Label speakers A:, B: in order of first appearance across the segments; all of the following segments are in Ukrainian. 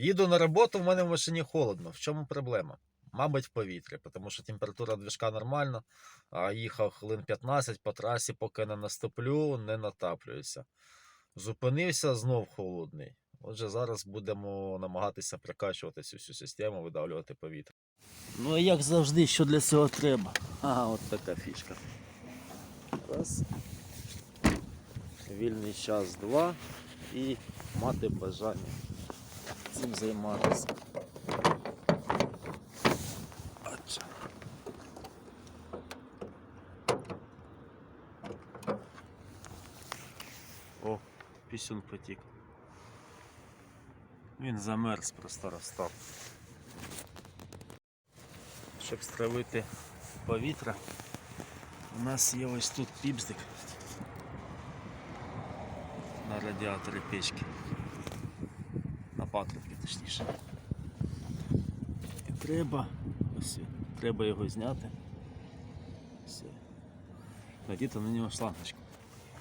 A: Їду на роботу, в мене в машині холодно. В чому проблема? Мабуть, в повітрі, тому що температура движка нормальна, а їхав хвилин 15 по трасі, поки не наступлю, не натаплююся. Зупинився знов холодний. Отже, зараз будемо намагатися прокачувати цю всю систему, видавлювати повітря.
B: Ну а як завжди, що для цього треба? Ага, от така фішка. Раз. Вільний час два. І мати бажання цим займатися. О, пісюн потік. Він замерз, просто розстав. Щоб стравити повітря, у нас є ось тут піпздик на радіаторі печки. На патрубці точніше. І треба, ось, треба його зняти. Все. Надіти на нього шлангочку.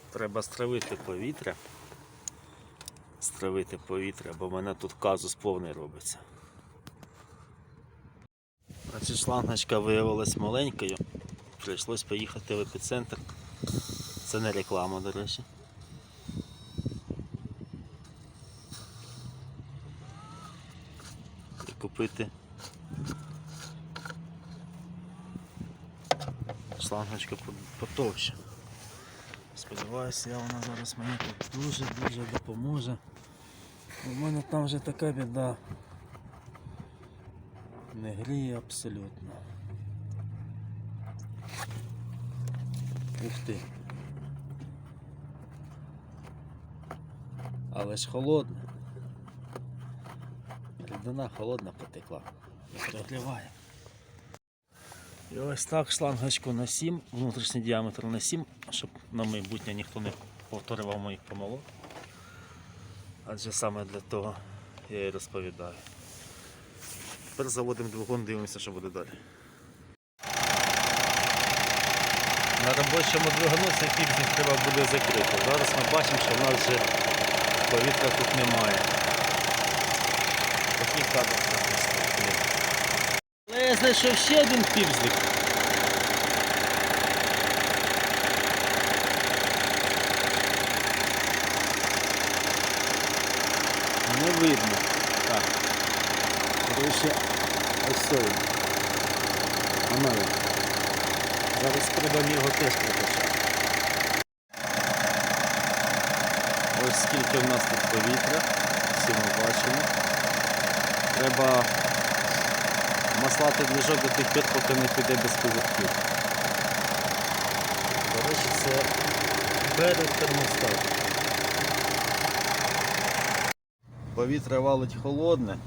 B: Треба стравити повітря. Стравити повітря, бо в мене тут казус повний робиться. Значить, шлангочка виявилась маленькою. Прийшлось поїхати в епіцентр. Це не реклама, до речі. І купити шлангочка по- потовще. Сподіваюся, вона зараз мені тут дуже-дуже допоможе. У мене там вже така біда. Не гріє абсолютно. Ух ти. Але ж холодне. Рідина холодна потекла. Не. І ось так шлангочку на 7, внутрішній діаметр на 7, щоб на майбутнє ніхто не повторював моїх помилок. Адже саме для того я і розповідаю. Тепер заводимо двигун, дивимося, що буде далі. На робочому двигуну цей фіксик треба буде закрити. Зараз ми бачимо, що в нас вже повітря тут немає. Такий кадр. Але я знайшов ще один фіксик. Не видно. Так. Коротше, ось він. Воно він. Зараз спробуємо його теж прокачати. Ось скільки в нас тут повітря, всі ми бачимо. Треба маслати двіжок до тих пір, поки не піде без козирків. До речі, це перед термостатом. Повітря валить холодне,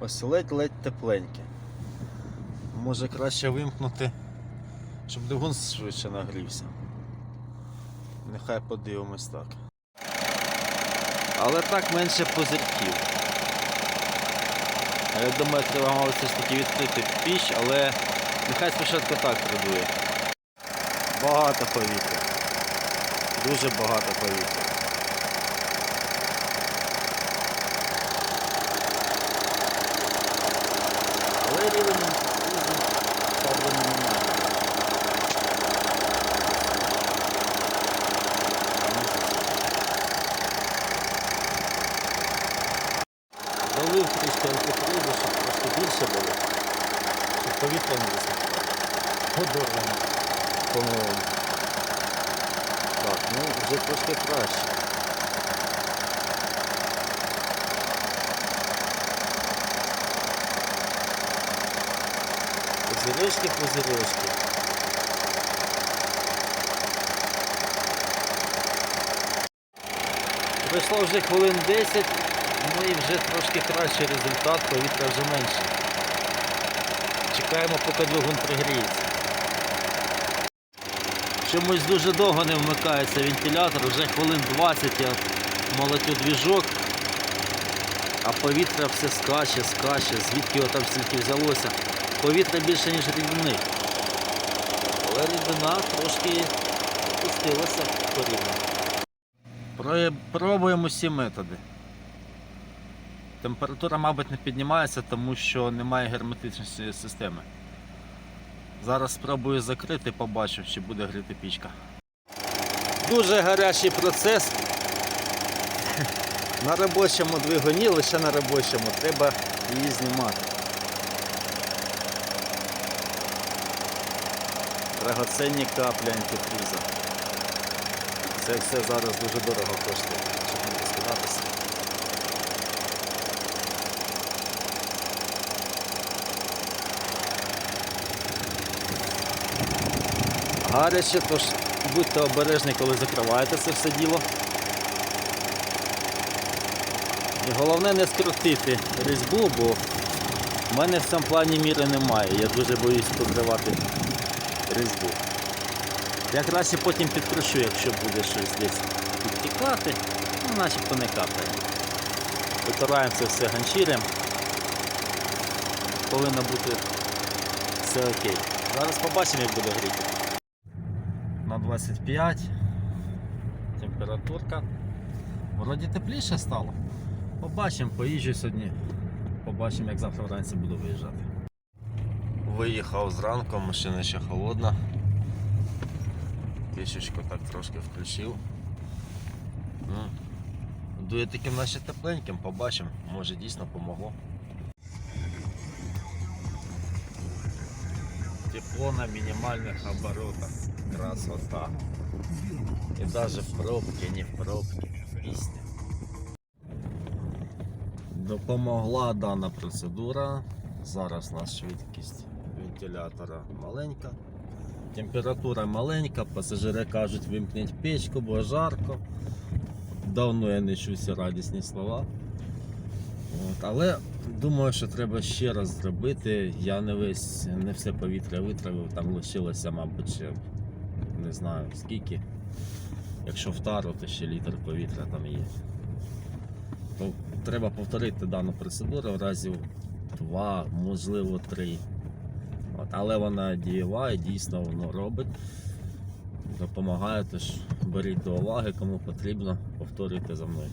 B: ось ледь-ледь тепленьке. Може краще вимкнути, щоб двигун швидше нагрівся. Нехай подивимось так. Але так менше позирків. Я думаю, це мало все ж таки відкрити піч, але нехай спочатку так продує. Багато повітря. Дуже багато повітря. Але рівень дуже ставлено немає. Долив трішки антифриду, щоб просто більше було, щоб повітря не висохло. Подорвано, по-моєму. Так, ну вже трошки краще. Позірочки, позірочки. Пройшло вже хвилин 10, ну і вже трошки кращий результат, повітря вже менше. Чекаємо, поки двигун пригріється. Чомусь дуже довго не вмикається вентилятор, вже хвилин 20 я молотю двіжок, а повітря все скаче, скаче, звідки його там стільки взялося. Повітря більше, ніж рідини. Але рідина трошки опустилася порівняно. Пробуємо всі методи.
A: Температура, мабуть, не піднімається, тому що немає герметичної системи. Зараз спробую закрити, побачу, чи буде гріти пічка. Дуже гарячий процес. На робочому двигуні, лише на робочому, треба її знімати. Драгоценні каплі антифріза. Це все зараз дуже дорого коштує, щоб не розкидатися. Гаряче, тож будьте обережні, коли закриваєте це все діло. І головне не скрутити різьбу, бо в мене в цьому плані міри немає. Я дуже боюсь подривати різьбу. Я краще потім підкручу, якщо буде щось десь підтікати, ну начебто не капає. Витираємо це все ганчірем. Повинно бути все окей. Зараз побачимо, як буде гріти. На 25 температурка. Вроді тепліше стало. Побачимо, поїжджу сьогодні. Побачимо, як завтра вранці буду виїжджати. Виїхав зранку, машина ще холодна. Пішечку так трошки включив. Ну, дує таким наче тепленьким, побачимо, може дійсно помогло. Тепло на мінімальних оборотах. Красота. І навіть в пробці, не в пробці. Пісня. Допомогла дана процедура. Зараз у нас швидкість вентилятора маленька. Температура маленька, пасажири кажуть, вимкніть печку, бо жарко. Давно я не чув ці радісні слова. От, але думаю, що треба ще раз зробити. Я не весь не все повітря витравив, там лишилося, мабуть, ще не знаю скільки. Якщо в тару, то ще літр повітря там є. То треба повторити дану процедуру разів два, можливо, три. От, але вона дієва і дійсно воно робить. Допомагає, тож беріть до уваги, кому потрібно, повторюйте за мною.